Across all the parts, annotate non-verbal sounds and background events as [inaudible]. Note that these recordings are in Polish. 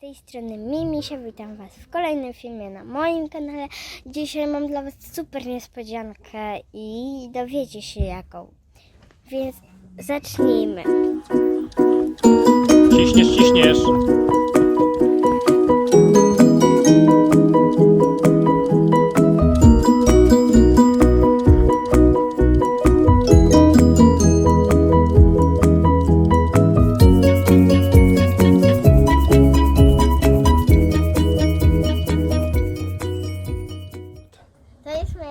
tej strony Mimisia, witam Was w kolejnym filmie na moim kanale. Dzisiaj mam dla Was super niespodziankę i dowiecie się jaką. Więc zacznijmy. Ciśniesz, ciśniesz.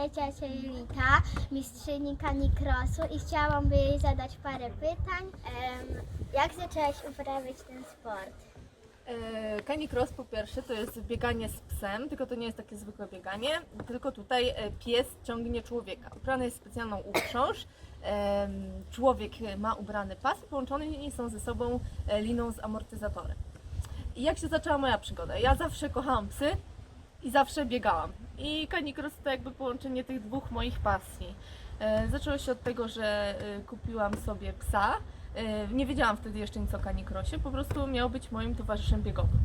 Ciocia Julita, mistrzyni kanikrosu i chciałabym jej zadać parę pytań. Jak zaczęłaś uprawiać ten sport? E, Canicross po pierwsze to jest bieganie z psem, tylko to nie jest takie zwykłe bieganie, tylko tutaj e, pies ciągnie człowieka. Ubrany jest specjalną uprząż, człowiek ma ubrany pas i połączone są ze sobą e, liną z amortyzatorem. I jak się zaczęła moja przygoda? Ja zawsze kochałam psy i zawsze biegałam. I Canicross to jakby połączenie tych dwóch moich pasji. E, Zaczęło się od tego, że e, kupiłam sobie psa. E, Nie wiedziałam wtedy jeszcze nic o Canicrossie, po prostu miał być moim towarzyszem biegowym.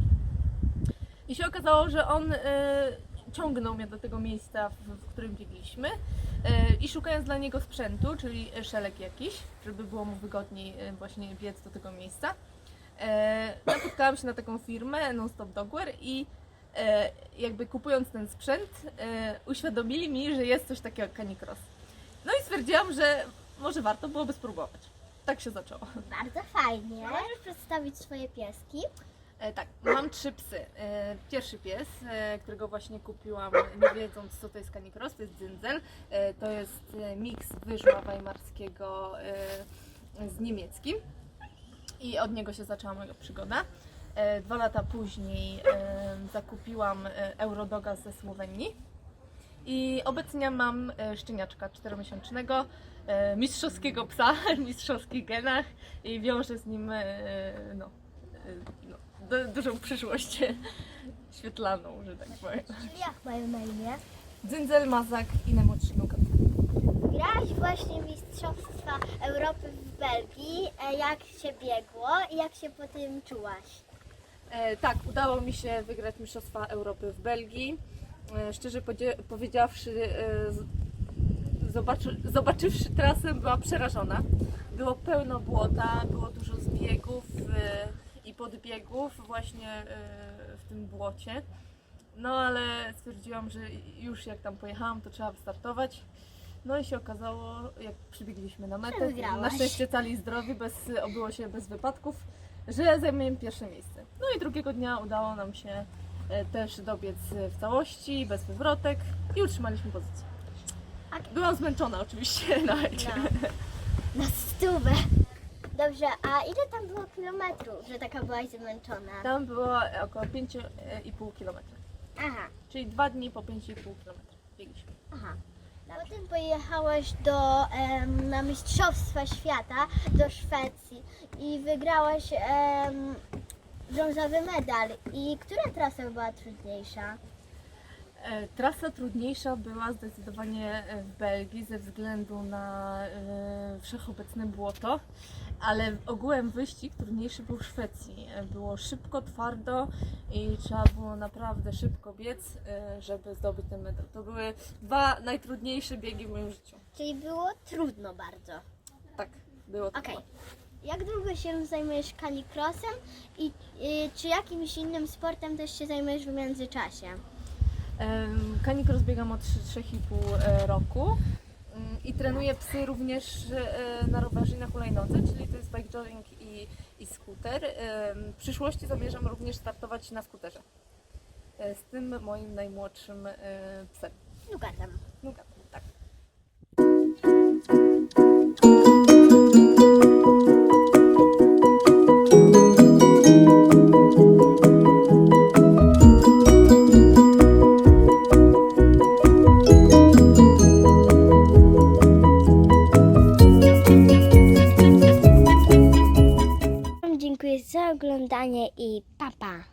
I się okazało, że on ciągnął mnie do tego miejsca, w, którym biegliśmy i szukając dla niego sprzętu, czyli szelek jakiś, żeby było mu wygodniej właśnie biec do tego miejsca, napotkałam się na taką firmę Non-Stop Dogwear i jakby kupując ten sprzęt, e, uświadomili mi, że jest coś takiego jak Canicross. No i stwierdziłam, że może warto byłoby spróbować. Tak się zaczęło. Bardzo fajnie. Możesz przedstawić swoje pieski? E, tak, mam trzy psy. E, pierwszy pies, e, którego właśnie kupiłam, nie wiedząc co to jest Canicross, to jest Dzyndzel. E, to jest e, miks wyżła weimarskiego e, z niemieckim. I od niego się zaczęła moja przygoda. E, dwa lata później e, zakupiłam e, Eurodoga ze Słowenii. I obecnie mam szczeniaczka czteromiesięcznego, mistrzowskiego psa, mistrzowskich genach i wiążę z nim no, no, du- dużą przyszłość [laughs] świetlaną, że tak powiem. Czyli jak mają na imię? Dzyndzel, Mazak i najmłodszy Nukat. Grałaś właśnie Mistrzostwa Europy w Belgii. Jak się biegło i jak się po tym czułaś? E, tak, udało mi się wygrać Mistrzostwa Europy w Belgii. E, szczerze powiedziawszy, e, zobaczy- zobaczywszy trasę, była przerażona. Było pełno błota, było dużo zbiegów i podbiegów właśnie w tym błocie. No ale stwierdziłam, że już jak tam pojechałam, to trzeba wystartować. No i się okazało, jak przybiegliśmy na metę, na szczęście cali zdrowi, bez, obyło się bez wypadków, że zajmujemy pierwsze miejsce. No i drugiego dnia udało nam się e, też dobiec w całości, bez wywrotek i utrzymaliśmy pozycję. Byłam zmęczona oczywiście na mecie. Na, na stówę. Dobrze, a ile tam było kilometrów, że taka byłaś zmęczona? Tam było około 5,5 km, Aha, czyli dwa dni po 5,5 km biegliśmy. aha. Potem pojechałaś do, em, na Mistrzostwa Świata do Szwecji i wygrałaś em, brązowy medal. I która trasa była trudniejsza? E, Trasa trudniejsza była zdecydowanie e, w Belgii ze względu na e, wszechobecne błoto, ale ogółem wyścig trudniejszy był w Szwecji. Było szybko, twardo i trzeba było naprawdę szybko biec, żeby zdobyć ten medal. To były dwa najtrudniejsze biegi w moim życiu. Czyli było trudno bardzo. Tak, było to. Okej. Jak długo się zajmujesz canicrossem i y, czy jakimś innym sportem też się zajmujesz w międzyczasie? Em, Canicross biegam od 3-3,5 e, roku Mm, i trenuję psy również e, na rowerze i na hulajnodze, czyli to jest bike jogging i, i skuter. W przyszłości zamierzam również startować na skuterze e, z tym moim najmłodszym psem. Nugatem. Nugat. oglądanie i papa! Pa.